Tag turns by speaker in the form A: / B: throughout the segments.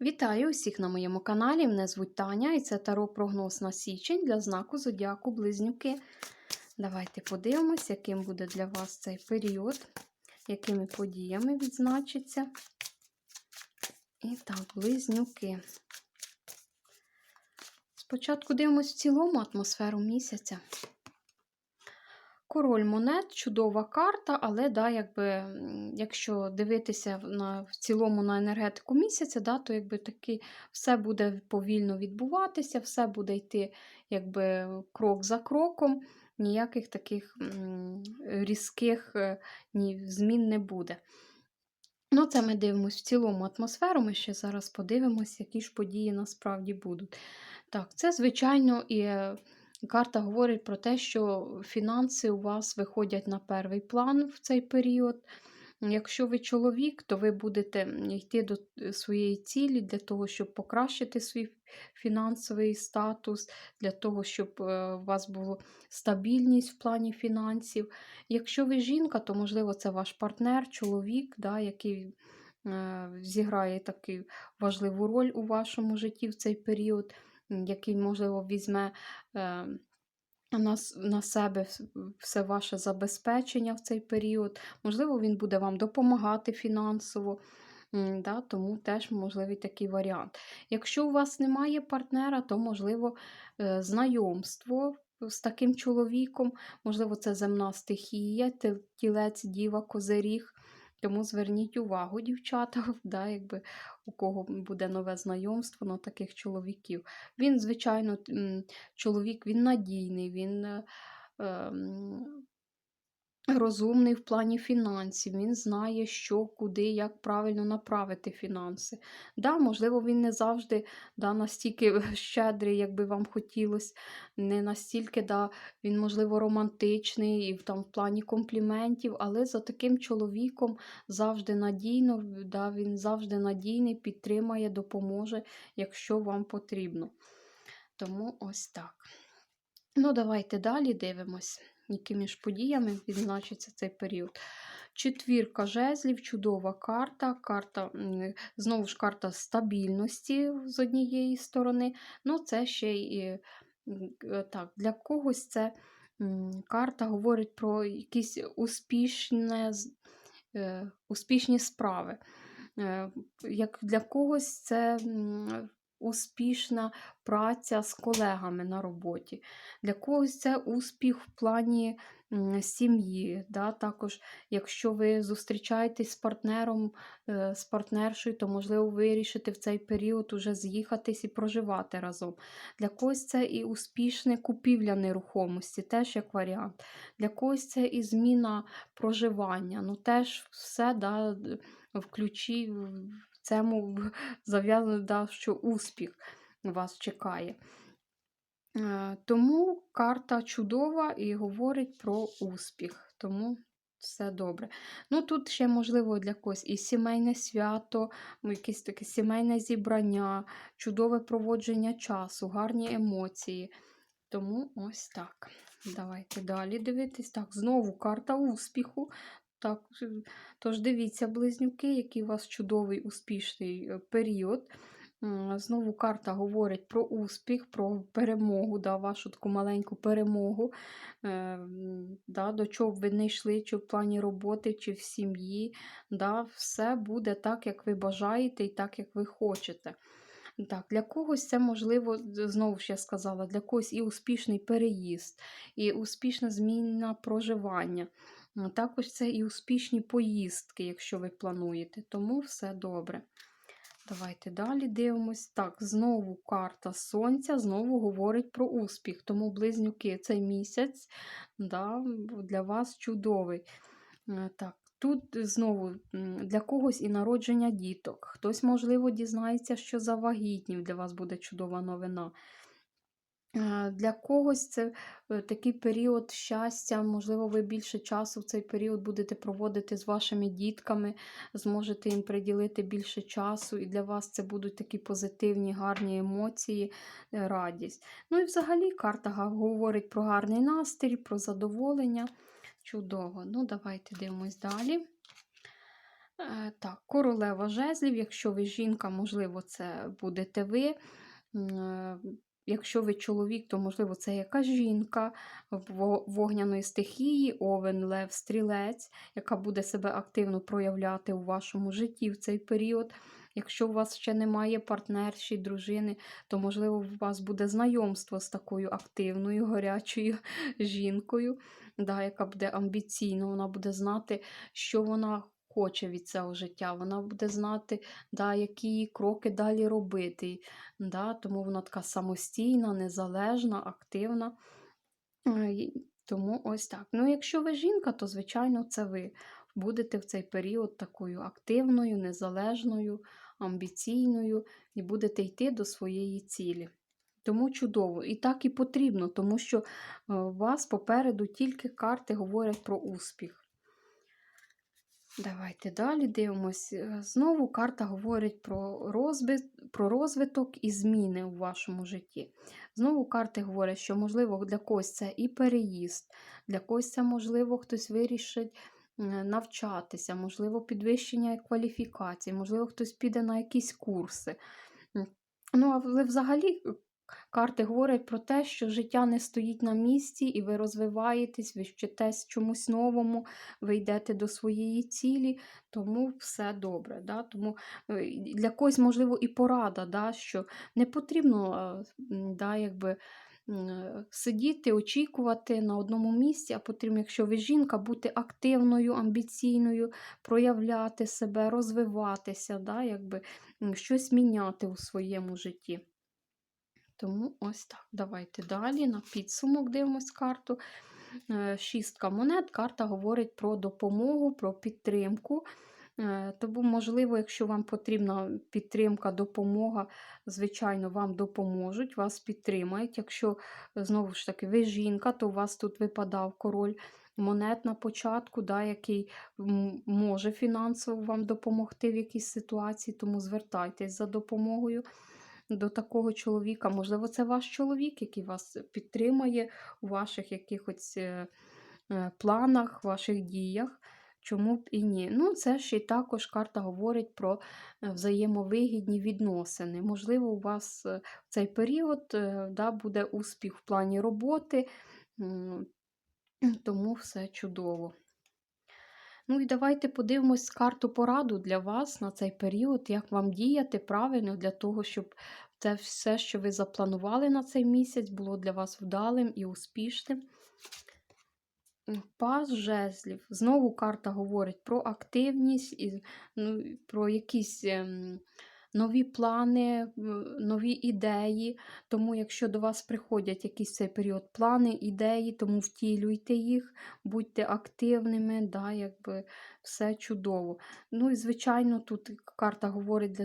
A: Вітаю усіх на моєму каналі. Мене звуть Таня і це таро прогноз на січень для знаку Зодіаку Близнюки. Давайте подивимось, яким буде для вас цей період, якими подіями відзначиться. І так, близнюки. Спочатку дивимось в цілому атмосферу місяця. Король монет чудова карта, але да, якби, якщо дивитися на, в цілому на енергетику місяця, да, то якби таки все буде повільно відбуватися, все буде йти якби, крок за кроком, ніяких таких різких е, ні, змін не буде. Ну, це ми дивимося в цілому атмосферу. Ми ще зараз подивимося, які ж події насправді будуть. Так, це, звичайно, і е, карта говорить про те, що фінанси у вас виходять на перший план в цей період. Якщо ви чоловік, то ви будете йти до своєї цілі для того, щоб покращити свій фінансовий статус, для того, щоб е, у вас була стабільність в плані фінансів. Якщо ви жінка, то, можливо, це ваш партнер, чоловік, да, який е, зіграє таку важливу роль у вашому житті в цей період, який, можливо, візьме. е, на, себе все ваше забезпечення в цей період. Можливо, він буде вам допомагати фінансово. Да, тому теж можливий такий варіант. Якщо у вас немає партнера, то можливо е, знайомство з таким чоловіком, можливо, це земна стихія, тілець, діва, козиріг. Тому зверніть увагу, дівчата, да, якби у кого буде нове знайомство на таких чоловіків. Він, звичайно, чоловік він надійний, він е, розумний в плані фінансів, він знає, що, куди, як правильно направити фінанси. Да, можливо, він не завжди да, настільки щедрий, як би вам хотілося, не настільки да, він, можливо, романтичний і там, в плані компліментів, але за таким чоловіком завжди надійно, да, він завжди надійний, підтримає, допоможе, якщо вам потрібно. Тому ось так. Ну, давайте далі дивимось, якими ж подіями відзначиться цей період. Четвірка жезлів, чудова карта. Карта, знову ж карта стабільності з однієї сторони. Ну, це ще й е, так, для когось це карта говорить про якісь успішне, е, успішні справи. Е, Як для когось це успішна праця з колегами на роботі. Для когось це успіх в плані сім'ї. Да? Також, якщо ви зустрічаєтесь з партнером, е, з партнершою, то можливо вирішите в цей період уже з'їхатись і проживати разом. Для когось це і успішне купівля нерухомості, теж як варіант. Для когось це і зміна проживання. Ну, теж все да, в ключі цьому зав'язано, да, що успіх вас чекає. Е, Тому карта чудова і говорить про успіх. Тому все добре. Ну, тут ще, можливо, для когось і сімейне свято, ну, якесь таке сімейне зібрання, чудове проводження часу, гарні емоції. Тому ось так. Давайте далі дивитись. Так, знову карта успіху. Так, тож дивіться, близнюки, який у вас чудовий успішний е, період. Знову карта говорить про успіх, про перемогу, да, вашу таку маленьку перемогу, е, да, до чого б ви не йшли, чи в плані роботи, чи в сім'ї. Да, все буде так, як ви бажаєте, і так, як ви хочете. Так, для когось це можливо, знову ж я сказала, для когось і успішний переїзд, і успішна зміна проживання. Також це і успішні поїздки, якщо ви плануєте. Тому все добре. Давайте далі дивимось. Так, знову карта Сонця знову говорить про успіх. Тому близнюки цей місяць да, для вас чудовий. Е, Так, тут знову для когось і народження діток. Хтось, можливо, дізнається, що завагітнів для вас буде чудова новина. Для когось це е, такий період щастя, можливо, ви більше часу в цей період будете проводити з вашими дітками, зможете їм приділити більше часу, і для вас це будуть такі позитивні, гарні емоції, е, радість. Ну і взагалі карта говорить про гарний настрій, про задоволення. Чудово. Ну, давайте дивимось далі. Е, так, королева жезлів, якщо ви жінка, можливо, це будете ви. Якщо ви чоловік, то, можливо, це якась жінка во- вогняної стихії, овен, лев, стрілець, яка буде себе активно проявляти у вашому житті в цей період. Якщо у вас ще немає партнерші, дружини, то, можливо, у вас буде знайомство з такою активною, гарячою жінкою, да, яка буде амбіційна, вона буде знати, що вона хоче від цього життя. Вона буде знати, да, які кроки далі робити. Да, тому вона така самостійна, незалежна, активна. Е, Тому ось так. Ну, якщо ви жінка, то, звичайно, це ви будете в цей період такою активною, незалежною, амбіційною і будете йти до своєї цілі. Тому чудово. І так і потрібно, тому що е, у вас попереду тільки карти говорять про успіх. Давайте далі дивимось. Е, Знову карта говорить про, розби... про розвиток і зміни у вашому житті. Знову карти говорять, що, можливо, для когось це і переїзд, для когось це, можливо, хтось вирішить е, навчатися, можливо, підвищення кваліфікації, можливо, хтось піде на якісь курси. Ну, але взагалі карти говорять про те, що життя не стоїть на місці, і ви розвиваєтесь, ви вчитесь чомусь новому, ви йдете до своєї цілі, тому все добре. Да? Тому е, для когось, можливо, і порада, да? що не потрібно е, да, якби, е, сидіти, очікувати на одному місці, а потрібно, якщо ви жінка, бути активною, амбіційною, проявляти себе, розвиватися, да? якби, щось міняти у своєму житті. Тому ось так. Давайте далі на підсумок дивимось карту. Е, Шістка монет. Карта говорить про допомогу, про підтримку. Е, Тому, можливо, якщо вам потрібна підтримка, допомога, звичайно, вам допоможуть, вас підтримають. Якщо, знову ж таки, ви жінка, то у вас тут випадав король монет на початку, да, який може фінансово вам допомогти в якійсь ситуації, тому звертайтесь за допомогою до такого чоловіка. Можливо, це ваш чоловік, який вас підтримує у ваших якихось е, е, планах, ваших діях. Чому б і ні? Ну, це ще й також карта говорить про е, взаємовигідні відносини. Можливо, у вас в цей період да, буде успіх в плані роботи, тому все чудово. Ну і давайте подивимось карту пораду для вас на цей період, як вам діяти правильно для того, щоб це все, що ви запланували на цей місяць, було для вас вдалим і успішним. Пас жезлів. Знову карта говорить про активність і ну, про якісь ем, нові плани, нові ідеї. Тому, якщо до вас приходять якийсь цей період плани, ідеї, тому втілюйте їх, будьте активними, да, якби все чудово. Ну і, звичайно, тут карта говорить,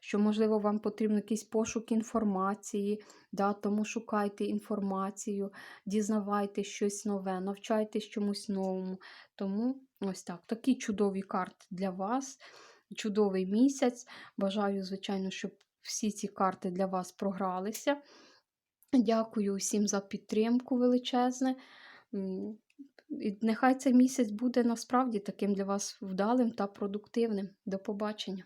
A: що, можливо, вам потрібен якийсь пошук інформації, да, тому шукайте інформацію дізнавайтесь щось нове, навчайтесь чомусь новому. Тому ось так, такі чудові карти для вас, чудовий місяць. Бажаю, звичайно, щоб всі ці карти для вас програлися. Дякую усім за підтримку величезне. І нехай цей місяць буде насправді таким для вас вдалим та продуктивним. До побачення!